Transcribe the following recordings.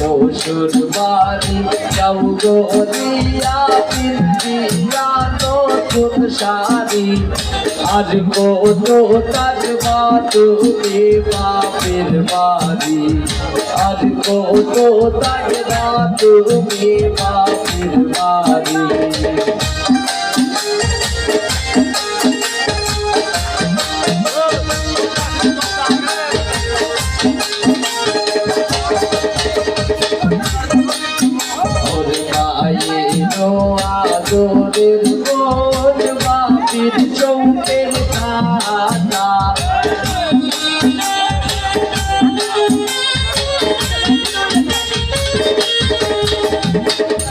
পশুর বাড়ি যাও গো দিয়া পিন্দিয়া নতুন শাড়ি, আর কত থাকবা তুমি বাপের বাড়ি, আর কত থাকবা তুমি বাপের বাড়ি।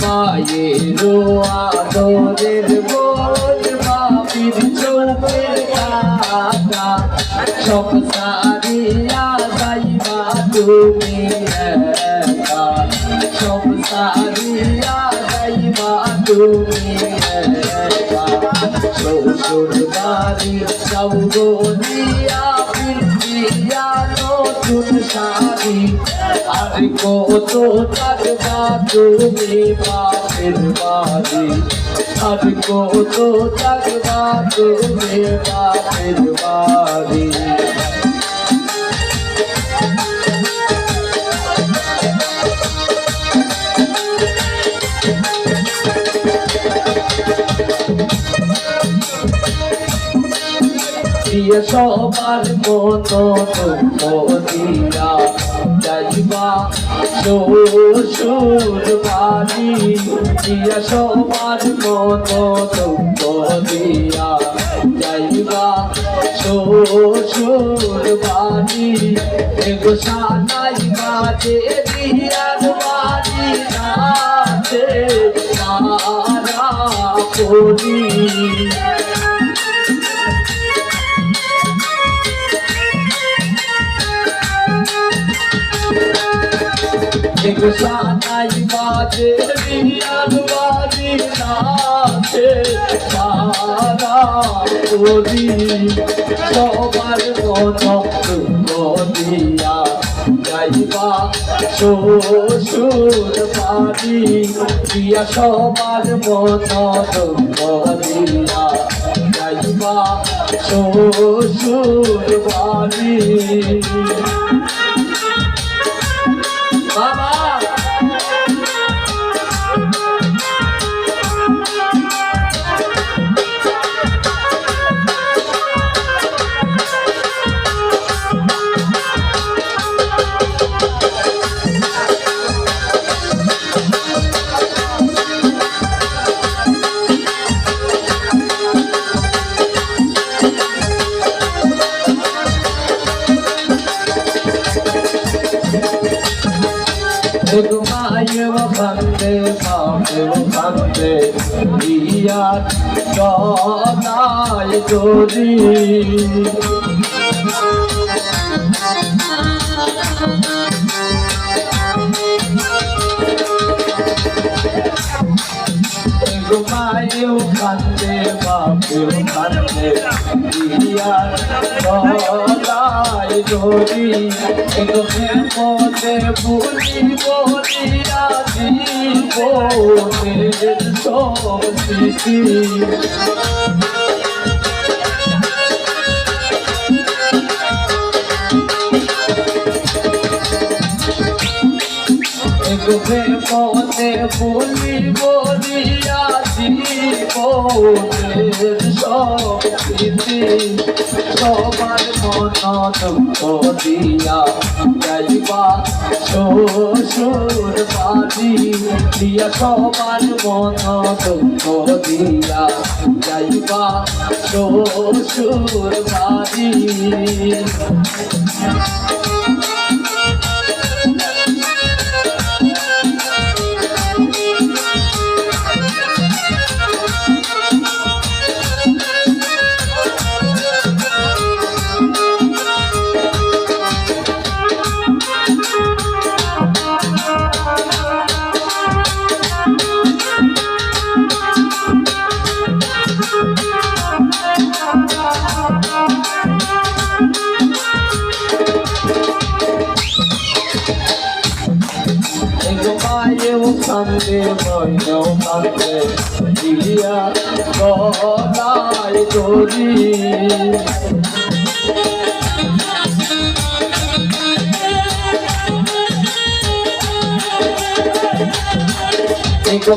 মায়েরও আদরের বোন বাপির চৌকের খাতা সব সারিয়া যাইবা তুমি একা সব সারিয়া যাইবা তুমি একা শ্বশুর বাড়ি যাও গো দিয়া পিন্দিয়া নতুন শাড়ি আর কত থাকবা তুমি বাপের বাড়ি। আর কত থাকবা তুমি বাপের বাড়ি। সবার মতো দিয়া যাইবা শ্বশুর বাড়ি দিয়ে সবার মতো দুঃখ দিয়া যাইবা। শ্বশুর বাড়ি এগো সানাই বাজে দিয়ার বাড়ি নাচে মারা করি। এক সানাই বাজে বিয়ার বাজি নাচে সারা করি সবার মন দিয়া যাইবা শ্বশুর বাড়ি দিয়া সবার মন দিয়া যাইবা শ্বশুর বাড়ি গদায় যদি। ঘুমায় বন্দে বাপে বন্দে ইয়ার গদায় যদি পথে বলিয়া দিব সৃষ্টি এগোকে পথে ভুলি বলিয়া দিব সৃষ্টি সবার মন দিয়া যাইবা শ্বশুর বাড়ি দিয়া সবার মন দিয়া যাইবা শ্বশুর বাড়ি। কান্দে ময়নাও কান্দে দিয়া দড়ি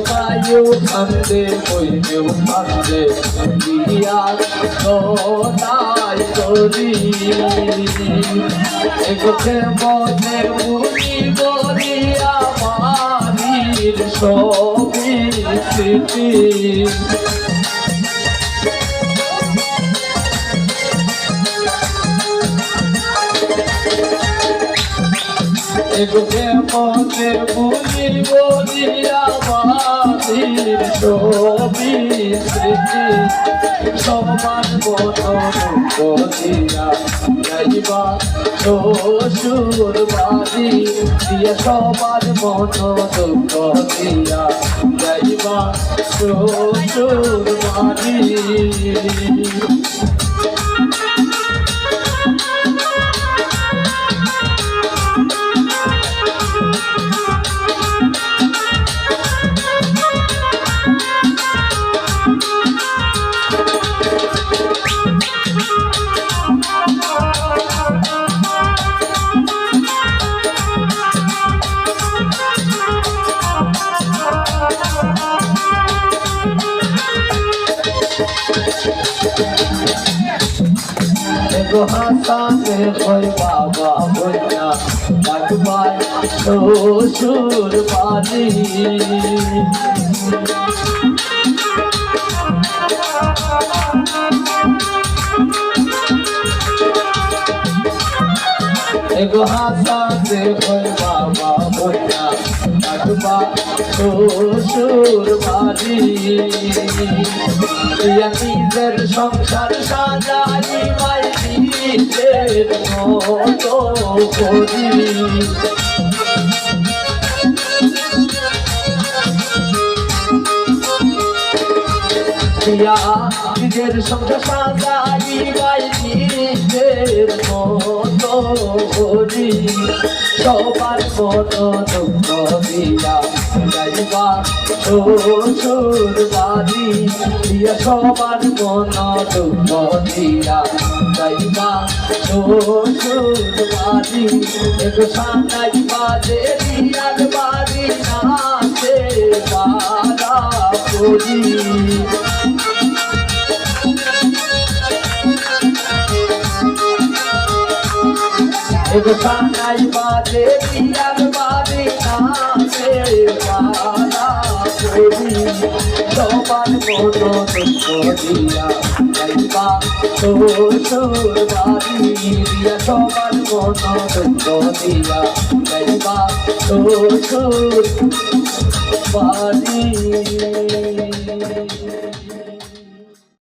পায়েও কান্দে ময়নাও কান্দে দিয়া এগোতে মনে মুনি সবই স্মৃতি এগোতে মনে মুনি বলিয়া মারির সবই স্মৃতি। সমান মন দিয়া যাইবা, শ্বশুর বাড়ি দিয়া সবার মন দুঃখ দিয়া যাইবা, শ্বশুর বাড়ি। হাসানে ওই বাবা বইয়া ডাকবাই শ্বশুর বাড়ি এগো হাসানে ওই বাবা বইয়া শ্বশুর বাড়ি। নিজের সংসার সাজাই নিজের সংসার সাজাই সবার মতো দুঃখ দিয়া যাইবা শ্বশুর বাড়ি দিয়া সবার মন দুঃখ শ্বশুর বাড়ি একটু সানাই বাজে দিয়ার করি। সানাই বাজে দিয়ার বাড়ি নাচে বারা করি। সবার মতো দুঃখ দিয়া যাইবা শ্বশুর বাড়ি দিয়া সবার মতো দুঃখ দিয়া যাইবা শ্বশুর বাড়ি